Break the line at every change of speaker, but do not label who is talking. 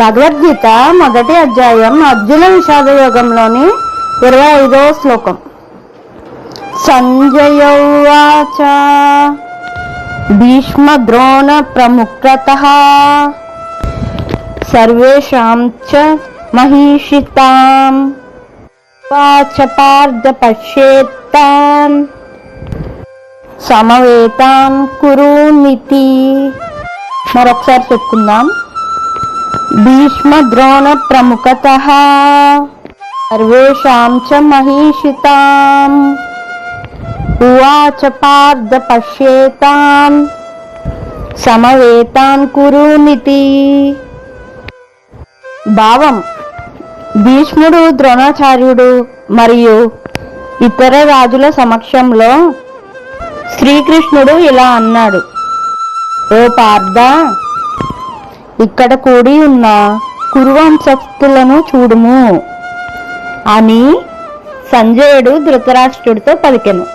భగవద్గీత మొదటి అధ్యాయం అర్జున విషాద యోగంలోని ఇరవై ఐదవ శ్లోకం. సంజయ భీష్మ ద్రోణ ప్రముఖత సర్వేషాం చ మహిషితాం. వాచ పార్థ పశ్యేత్తాం సమవేతాం కురునితి మరొకసారి చెప్పుకుందాం. భీష్మ ద్రోణ ప్రముఖత సర్వేషాం చ మహిషితాం. ఉవాచ పార్థ పశ్యేతాం సమవేతాన్ కురునితి భావం భీష్ముడు ద్రోణాచార్యుడు మరియు ఇతర రాజుల సమక్షంలో శ్రీకృష్ణుడు ఇలా అన్నాడు. ఓ పార్థ ఇక్కడ కూడి ఉన్న కురువంశస్థులను చూడుము. అని సంజయుడు ధృతరాష్ట్రుడితో పలికెను.